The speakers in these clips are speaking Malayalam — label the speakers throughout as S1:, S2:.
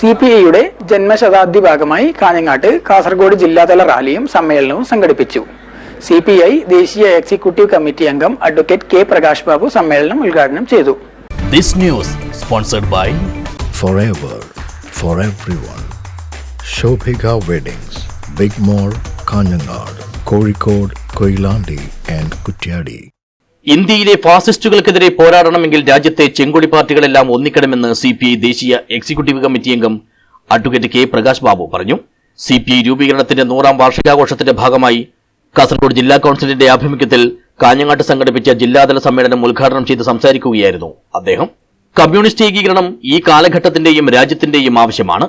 S1: സി പി ഐയുടെ ജന്മശതാബ്ദി ഭാഗമായി കാഞ്ഞങ്ങാട്ട് കാസർഗോഡ് ജില്ലാതല റാലിയും സമ്മേളനവും സംഘടിപ്പിച്ചു സി പി ഐ ദേശീയ എക്സിക്യൂട്ടീവ് കമ്മിറ്റി അംഗം അഡ്വക്കേറ്റ് കെ പ്രകാശ് ബാബു സമ്മേളനം ഉദ്ഘാടനം ചെയ്തു
S2: This news sponsored by
S3: for for everyone. Shobhika weddings big mall Kanhangad Kozhikode Koyilandy and Kutyadi.
S2: ഇന്ത്യയിലെ ഫാസിസ്റ്റുകൾക്കെതിരെ പോരാടണമെങ്കിൽ രാജ്യത്തെ ചെങ്കൊടി പാർട്ടികളെല്ലാം ഒന്നിക്കണമെന്ന് സി പി ഐ ദേശീയ എക്സിക്യൂട്ടീവ് കമ്മിറ്റി അംഗം അഡ്വക്കേറ്റ് കെ പ്രകാശ് ബാബു പറഞ്ഞു. സി പി ഐ രൂപീകരണത്തിന്റെ നൂറാം വാർഷികാഘോഷത്തിന്റെ ഭാഗമായി കാസർഗോഡ് ജില്ലാ കൌൺസിലിന്റെ ആഭിമുഖ്യത്തിൽ കാഞ്ഞങ്ങാട്ട് സംഘടിപ്പിച്ച ജില്ലാതല സമ്മേളനം ഉദ്ഘാടനം ചെയ്ത് സംസാരിക്കുകയായിരുന്നു അദ്ദേഹം. കമ്മ്യൂണിസ്റ്റ് ഏകീകരണം ഈ കാലഘട്ടത്തിന്റെയും രാജ്യത്തിന്റെയും ആവശ്യമാണ്.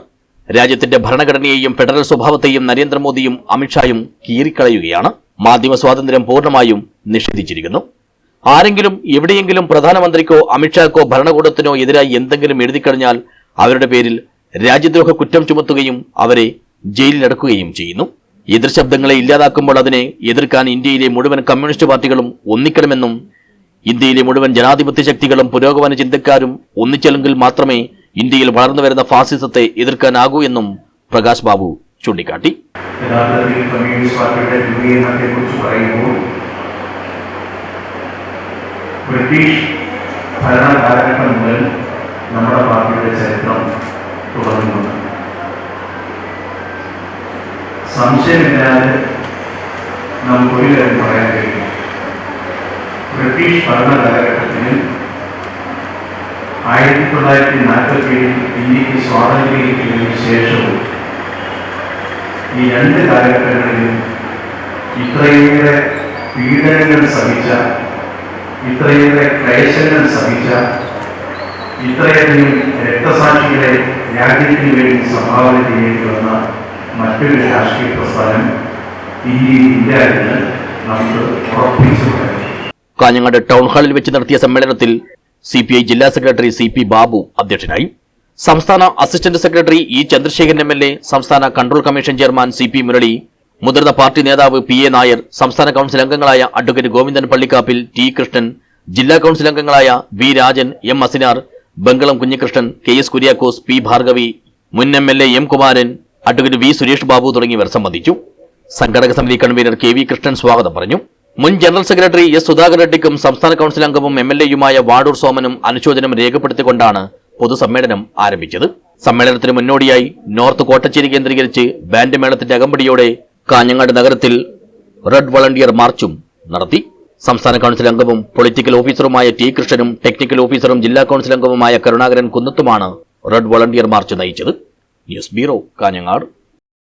S2: രാജ്യത്തിന്റെ ഭരണഘടനയെയും ഫെഡറൽ സ്വഭാവത്തെയും നരേന്ദ്രമോദിയും അമിത്ഷായും കീറിക്കളയുകയാണ്. മാധ്യമ സ്വാതന്ത്ര്യം പൂർണമായും നിഷേധിച്ചിരിക്കുന്നു. ആരെങ്കിലും എവിടെയെങ്കിലും പ്രധാനമന്ത്രിക്കോ അമിത്ഷാക്കോ ഭരണകൂടത്തിനോ എതിരായി എന്തെങ്കിലും എഴുതിക്കഴിഞ്ഞാൽ അവരുടെ പേരിൽ രാജ്യദ്രോഹ കുറ്റം ചുമത്തുകയും അവരെ ജയിലിലടക്കുകയും ചെയ്യുന്നു. എതിർശബ്ദങ്ങളെ ഇല്ലാതാക്കുമ്പോൾ അതിനെ എതിർക്കാൻ ഇന്ത്യയിലെ മുഴുവൻ കമ്മ്യൂണിസ്റ്റ് പാർട്ടികളും ഒന്നിക്കണമെന്നും ഇന്ത്യയിലെ മുഴുവൻ ജനാധിപത്യ ശക്തികളും പുരോഗമന ചിന്തക്കാരും ഒന്നിച്ചെങ്കിൽ മാത്രമേ ഇന്ത്യയിൽ വളർന്നു വരുന്ന ഫാസിസത്തെ എതിർക്കാനാകൂ എന്നും പ്രകാശ് ബാബു ചൂണ്ടിക്കാട്ടി.
S4: ബ്രിട്ടീഷ് ഭരണ മുതൽ നമ്മുടെ പാർട്ടിയുടെ ചരിത്രം തുടങ്ങുന്നത് സംശയമില്ലാതെ നമുക്ക് ഒരു കാര്യം പറയാൻ കഴിയും. ബ്രിട്ടീഷ് ഭരണ കാലഘട്ടത്തിന് ആയിരത്തി തൊള്ളായിരത്തി നാൽപ്പത്തി ഏഴിൽ ഇന്ത്യയ്ക്ക് സ്വാതന്ത്ര്യം കിട്ടിയതിനു ശേഷവും ഈ രണ്ട് കാലഘട്ടങ്ങളിലും ഇത്രയേറെ പീഡനങ്ങൾ സഹിച്ച ഇത്രയേറെ ക്ലേശങ്ങൾ സഹിച്ച ഇത്രയധികം രക്തസാക്ഷികളെ രാജ്യത്തിന് വേണ്ടി സംഭാവന ചെയ്യേണ്ടി വന്ന മറ്റൊരു രാഷ്ട്രീയ പ്രസ്ഥാനം ഇന്ത്യയിൽ എന്ന് നമുക്ക് ഉറപ്പിച്ചു
S2: കാഞ്ഞങ്ങാട് ടൗൺ ഹാളിൽ വെച്ച് നടത്തിയ സമ്മേളനത്തിൽ സി പി ഐ ജില്ലാ സെക്രട്ടറി സി പി ബാബു അധ്യക്ഷനായി. സംസ്ഥാന assistant secretary E Chandrasekharan M L A സംസ്ഥാന control commission chairman C P Murali മുതിർന്ന പാർട്ടി നേതാവ് പി എ നായർ സംസ്ഥാന കൌൺസിൽ അംഗങ്ങളായ അഡ്വക്കേറ്റ് ഗോവിന്ദൻ പള്ളിക്കാപ്പിൽ ടി കൃഷ്ണൻ ജില്ലാ കൌൺസിൽ അംഗങ്ങളായ V Rajan M Asinar Bangalam Kunhikrishnan K S Kuriakose P Bhargavi മുൻ M L A M Kumaran advocate V Suresh Babu തുടങ്ങിയവർ സംബന്ധിച്ചു. സംഘടക സമിതി കൺവീനർ കെ വി കൃഷ്ണൻ സ്വാഗതം പറഞ്ഞു. മുൻ ജനറൽ സെക്രട്ടറി എസ് സുധാകർ റെഡ്ഡിക്കും സംസ്ഥാന കൌൺസിൽ അംഗവും എം എൽ എയുമായ വാടൂർ സോമനും അനുശോചനം രേഖപ്പെടുത്തിക്കൊണ്ടാണ് പൊതുസമ്മേളനം ആരംഭിച്ചത്. സമ്മേളനത്തിന് മുന്നോടിയായി നോർത്ത് കോട്ടച്ചേരി കേന്ദ്രീകരിച്ച് ബാൻഡ് മേളത്തിന്റെ അകമ്പടിയോടെ കാഞ്ഞങ്ങാട് നഗരത്തിൽ റെഡ് വളണ്ടിയർ മാർച്ചും നടത്തി. സംസ്ഥാന കൌൺസിൽ അംഗവും പൊളിറ്റിക്കൽ ഓഫീസറുമായ ടി കൃഷ്ണനും ടെക്നിക്കൽ ഓഫീസറും ജില്ലാ കൌൺസിൽ അംഗവുമായ കരുണാകരൻ കുന്നത്തുമാണ് റെഡ് വളണ്ടിയർ മാർച്ച് നയിച്ചത്. News bureau Kanhangad.